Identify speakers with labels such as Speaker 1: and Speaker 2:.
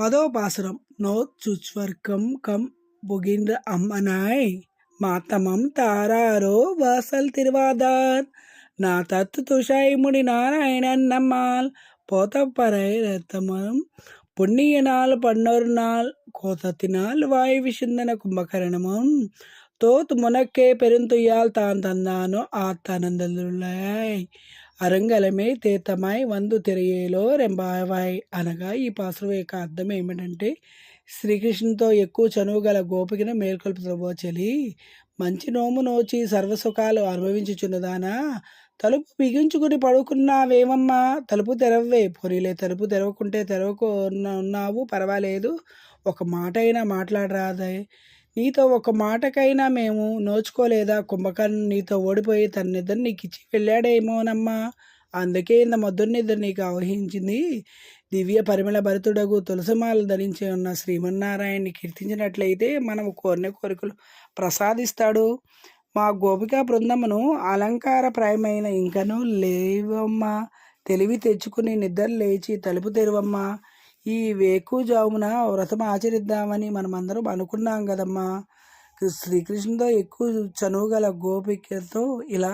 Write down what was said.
Speaker 1: పదోపాసురం no చుచ్వర్కం కం బుగిన్ర అమ్మనాయ్ మాతమం తారారో వాసల్ తిరువాదార్ నా తత్తు తుషాయిముడి నారాయణన్ நம்மால் போத்தப்பறை ரத்தமம் புண்ணிய நாள் பன்னொரு நாள் கோத்தத்தினால் வாய் விசிந்தன கும்பகரணமும் தோத் முனக்கே பெருந்துயால் தான் தந்தானோ ఆత్తానందలులై అరంగలమే తీర్థమై వందు తెరయేలో రెంబావాయ్ అనగా ఈ పాసురం యొక్క అర్థం ఏమిటంటే శ్రీకృష్ణుతో ఎక్కువ చనువు గల గోపికను మేల్కొల్పుతబోచలి మంచి నోము నోచి సర్వసుఖాలు అనుభవించుచున్నదానా? తలుపు బిగించుకుని పడుకున్నావేమమ్మా? తలుపు తెరవే పోనీలే తలుపు తెరవకుంటే తెరవకు ఉన్నావు పర్వాలేదు. ఒక మాట అయినా మాట్లాడరాదే. నీతో ఒక మాటకైనా మేము నోచుకోలేదా? కుంభకర్ణ నీతో ఓడిపోయి తన నిద్ర నీకు ఇచ్చి వెళ్ళాడేమోనమ్మా? అందుకే ఇంత మధుర నిద్ర నీకు ఆవహించింది. దివ్య పరిమళ భరితుడగు తులసిమాలు ధరించి ఉన్న శ్రీమన్నారాయణ్ని కీర్తించినట్లయితే మనం కోరిన కోరికలు ప్రసాదిస్తాడు. మా గోపికా బృందమును అలంకారప్రాయమైన ఇంకను లేవమ్మా. తెలివి తెచ్చుకుని నిద్ర లేచి తలుపు తెరవమ్మా. ఈ వేకుజామున వ్రతం ఆచరిద్దామని మనమందరం అనుకున్నాం కదమ్మా. శ్రీకృష్ణుతో ఎక్కువ చనువు గల గోపికతో ఇలా